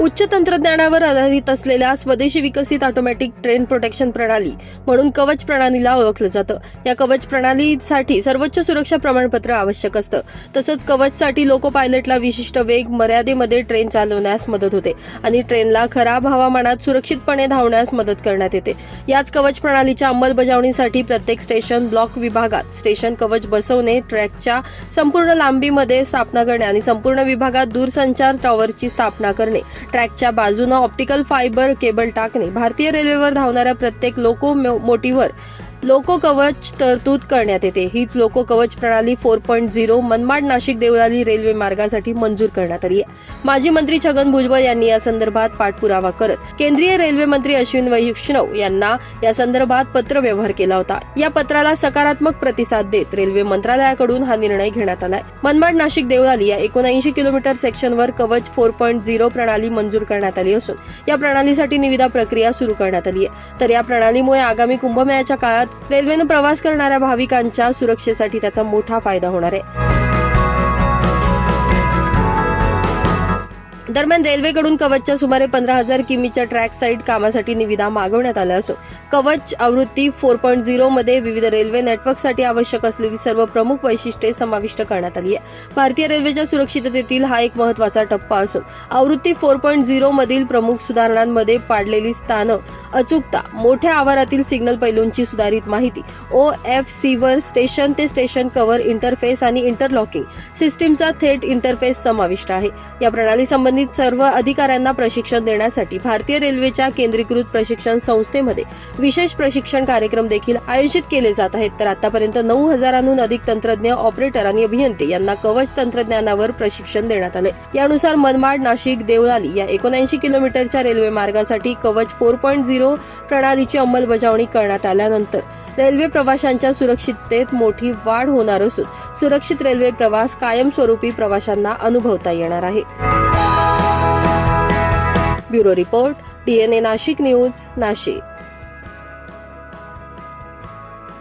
उच्च तंत्रज्ञानावर आधारित असलेल्या स्वदेशी विकसित ऑटोमॅटिक ट्रेन प्रोटेक्शन प्रणाली म्हणून कवच प्रणालीला ओळखलं जातं. या कवच प्रणालीसाठी सर्वोच्च सुरक्षा प्रमाणपत्र आवश्यक असतं. तसंच कवचसाठी लोको पायलटला विशिष्ट वेग मर्यादेमध्ये ट्रेन चालवण्यास मदत होते आणि ट्रेनला खराब हवामानात सुरक्षितपणे धावण्यास मदत करण्यात येते. याच कवच प्रणालीच्या अंमलबजावणीसाठी प्रत्येक स्टेशन ब्लॉक विभागात स्टेशन कवच बसवणे ट्रॅकच्या संपूर्ण लांबीमध्ये स्थापना करणे आणि संपूर्ण विभागात दूरसंचार टॉवरची स्थापना करणे. ट्रॅकच्या बाजूनं ऑप्टिकल फायबर केबल टाकणे. भारतीय रेल्वेवर धावणाऱ्या प्रत्येक लोको मोटीवर लोको कवच तरतूद करण्यात येते. हीच लोको कवच प्रणाली four point zero Manmad Nashik Deolali railway मार्गासाठी मंजूर करण्यात आली आहे. माजी मंत्री छगन भुजबळ यांनी या संदर्भात पाठपुरावा करत केंद्रीय रेल्वे मंत्री अश्विन वैष्णव यांना या संदर्भात पत्र व्यवहार केला होता. या पत्राला सकारात्मक प्रतिसाद देत रेल्वे मंत्रालयाकडून हा निर्णय घेण्यात आलाय. मनमाड नाशिक देवळाली या एकोणऐंशी किलोमीटर सेक्शनवर कवच फोर पॉईंट झिरो प्रणाली मंजूर करण्यात आली असून या प्रणालीसाठी निविदा प्रक्रिया सुरू करण्यात आली आहे. तर या प्रणालीमुळे आगामी कुंभमेळ्याच्या काळात रेल्वेनं प्रवास करणाऱ्या भाविकांच्या सुरक्षेसाठी त्याचा मोठा फायदा होणार आहे. दरम्यान रेल्वेकडून कवचच्या सुमारे पंधरा हजार किमीच्या ट्रॅक साईड कामासाठी निविदा मागवण्यात आल्या असून कवच आवृत्ती फोर पॉईंट झिरो मध्ये विविध रेल्वे नेटवर्कसाठी आवश्यक असलेली सर्व प्रमुख वैशिष्ट्ये समाविष्ट करण्यात आली आहे. भारतीय रेल्वेच्या सुरक्षिततेतील हा एक महत्त्वाचा टप्पा असून आवृत्ती फोर पॉईंट झिरो मधील प्रमुख सुधारणांमध्ये पाडलेली स्थानं अचूकता. मोठ्या आवारातील सिग्नल पैलूंची सुधारित माहिती. ओ एफ सीवर स्टेशन ते स्टेशन कव्हर इंटरफेस आणि इंटरलॉकिंग सिस्टीमचा थेट इंटरफेस समाविष्ट आहे. या प्रणाली संबंधित सर्व अधिकाऱ्यांना प्रशिक्षण देण्यासाठी भारतीय रेल्वेच्या केंद्रीकृत प्रशिक्षण संस्थेमध्ये विशेष प्रशिक्षण कार्यक्रम देखील आयोजित केले जात आहेत. तर आतापर्यंत नऊ हजारांहून अधिक तंत्रज्ञ ऑपरेटर आणि अभियंते यांना कवच तंत्रज्ञानावर प्रशिक्षण देण्यात आले. यानुसार मनमाड नाशिक देवळाली या एकोणऐंशी किलोमीटरच्या रेल्वे मार्गासाठी कवच फोर पॉईंट झिरो प्रणालीची अंमलबजावणी करण्यात आल्यानंतर रेल्वे प्रवाशांच्या सुरक्षिततेत मोठी वाढ होणार असून सुरक्षित रेल्वे प्रवास कायमस्वरूपी प्रवाशांना अनुभवता येणार आहे. Bureau report DNA Nashik news Nashik.